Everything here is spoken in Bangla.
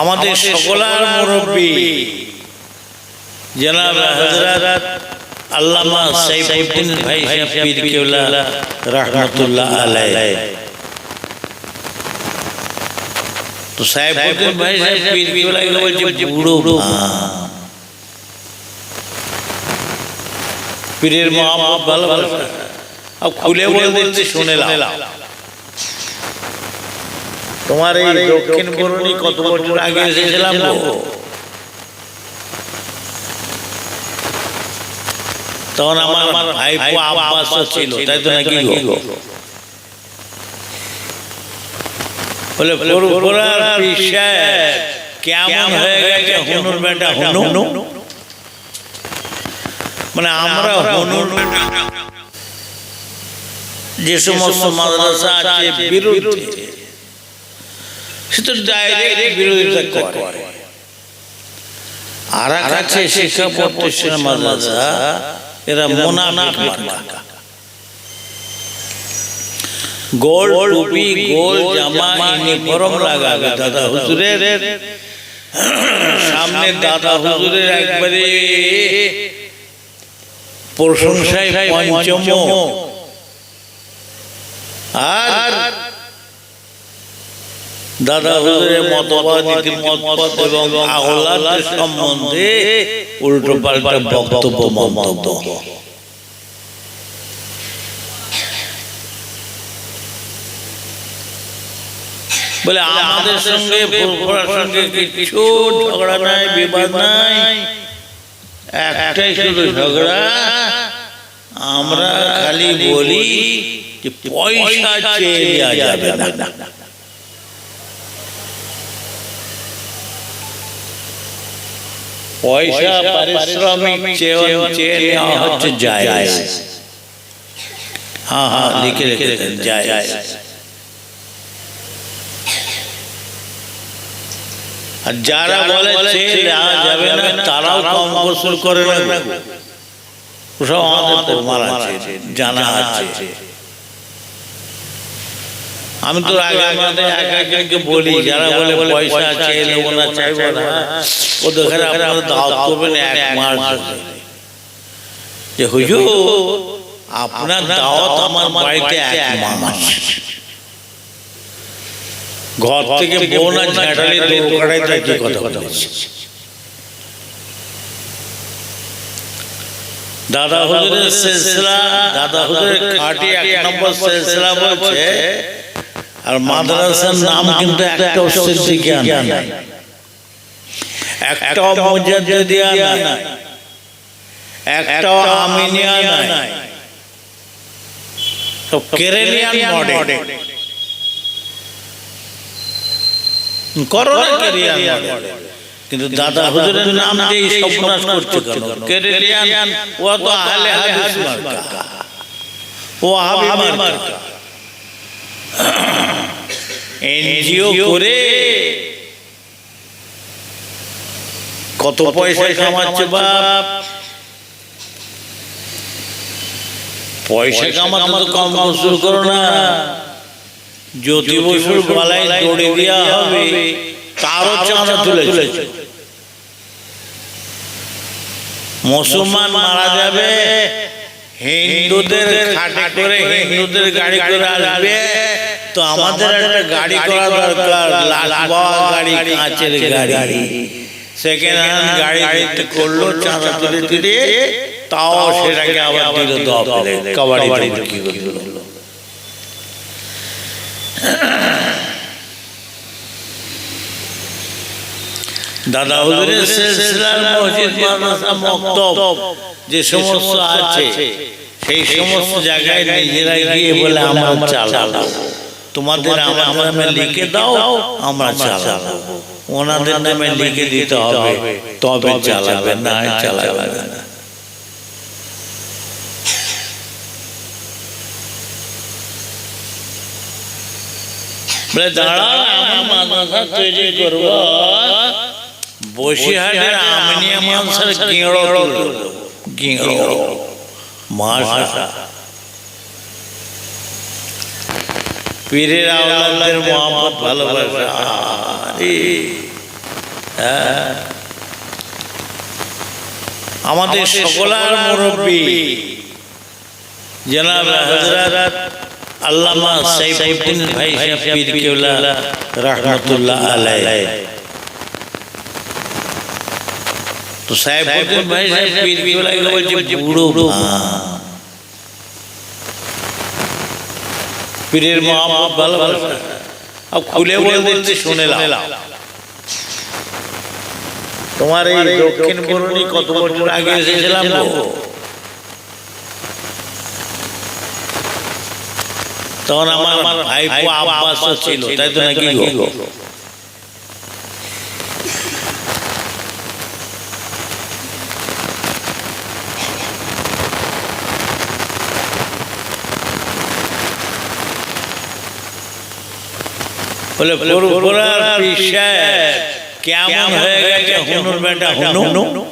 আমাদের সকলার মুরব্বী। জনাব হযরত আল্লামা সাইফুদ্দিন ভাই সাহেব পীর কেবলা রাহমাতুল্লাহ আলাইহি। তো সাইফুদ্দিন ভাই সাহেব পীর কেবলা এগুলো বলছে বুড়ো পীরের ভালোবাসা। আর খুলে বলে দিচ্ছি শুনে লাও তোমার এই দক্ষিণ বরণী কত বছর আগে এসেছিলাম তখন আমার ভাইপো আব্বাস ছিল তাই তো নাকি বলে ফুরফুরার কেমন হয়ে গেছে হুনুর বেটা হুনু মানে আমরা হুনুর যে সমস্ত মাদ্রাসা আছে বিরুদ্ধে। সে তো ডাইরেক্ট বিরোধিতা করে। আর আছে শিক্ষা প্রতিষ্ঠান মাদ্রাসা এরা মোনাফিক মার্কা। গোল টুপি গোল জামা ইউনিফর্ম লাগাবে দাদা হুজুরের সামনে দাদা হুজুরের একবারে প্রশংসায় পঞ্চম। আর দাদা হুজুরের মতবাদ এবং আহ্লাদের সম্বন্ধে উল্টো পাল্টা বক্তব্য মন্তব্য। বলে আমাদের সঙ্গে ফুরফুরার সঙ্গে কিছু ঝগড়া নাই বিবাদ নাই। একটাই শুধু ঝগড়া। আমরা খালি বলি যে পয়সা চেয়ে যাবে না। পয়সা পারিশ্রমিক চেয়ে চেয়ে নেওয়া হচ্ছে যায়। হ্যাঁ হ্যাঁ লিখে দেন যায়। আর যারা বলে চেয়ে নেওয়া যাবে না তারাও কম গোসল করে না সব আমাদের জানা আছে। আমি তো আগে বলি যারা বলে পয়সা চেয়ে নেব না চাইব না ও দেখে আপনারা দাওয়াত করবেন এক মাস যে হুজুর আপনার দাওয়াত আমার বাড়িতে এক মাস। ঘর থেকে বউ না ঝাঁটালি দৌড়াই কি কথা বলেছে? দাদা হুজুরের সিলসিলা দাদা হুজুরের খাঁটি এক নম্বর সিলসিলা বলছে আর মাদ্রাসার নাম কিন্তু একটা সিদ্দিকিয়া নাই। একটা মুজাদ্দিদিয়া নাই। একটা আমিনিয়া নাই। সব কেরেলিয়ান মডেল করো না কেরিয়ান মডেল কিন্তু দাদা হুজুরের নাম দিয়ে সর্বনাশ করছে কেন? কেরেলিয়ান ও তো আহলে হাদিস মার্কা। ও আহাবি মার্কা। এনজিও করে। কত পয়সা কামাচ্ছে বাপ? পয়সা কামাতে তো কম শুরু করো না। জ্যোতি বসুর গলায় দড়ি দেওয়া হবে তারও চাঁদা তুলেছে। মুসলমান মারা যাবে হিন্দুদের খাটে করে হিন্দুদের গাড়ি করে আসবে। তো আমাদের একটা গাড়ি করা দরকার গাড়ি কাঁচের গাড়ি। সেকেন্ড হ্যান্ড গাড়ি করল চাঁদা তুলে তুলে তাও সেটাকে আবার দিল কাবাডি কি করল? দাদা হুজুরের সিলসিলার মসজিদ মাদ্রাসা মক্তব যে সমস্ত আছে সেই সমস্ত জায়গায় নিজেরা গিয়ে বলে আমরা চালাবো। তোমাদের আমার নামে লিখে দাও আমরা চালাবো ওনাদের নামে লিখে দিতে হবে তবে চালাবে না চালাবে না বলে দাঁড়াও আমার মাদ্রাসা তৈরি করব বসিরহাটের আমিনিয়া মাংসের গিঁড়ো গিঁড়ো মাসা পীরের আওলাদের মোহাম্মদ ভালোবাসা। হ্যাঁ। আমাদের সকলার মুরব্বী। জনাব হযরত আল্লামা সাইফুদ্দিন ভাই সাহেব পীর কেবলা রাহমাতুল্লাহ আলাইহি। তো সাইফুদ্দিন ভাই সাহেব পীর এগুলো বলছে বুড়ো পীরের মহাম্মদ ভালোবাসা আর খুলে বলে দিচ্ছি শুনে তোমার এই দক্ষিণ বরণী কত বছর আগে এসেছিলাম? তখন আমার ভাই আব্বাস ছিল তাই তো নাকি গো বলে ফুরফুরার পিসায় কেমন হয়ে গেছে হুনুর বেটা হুনু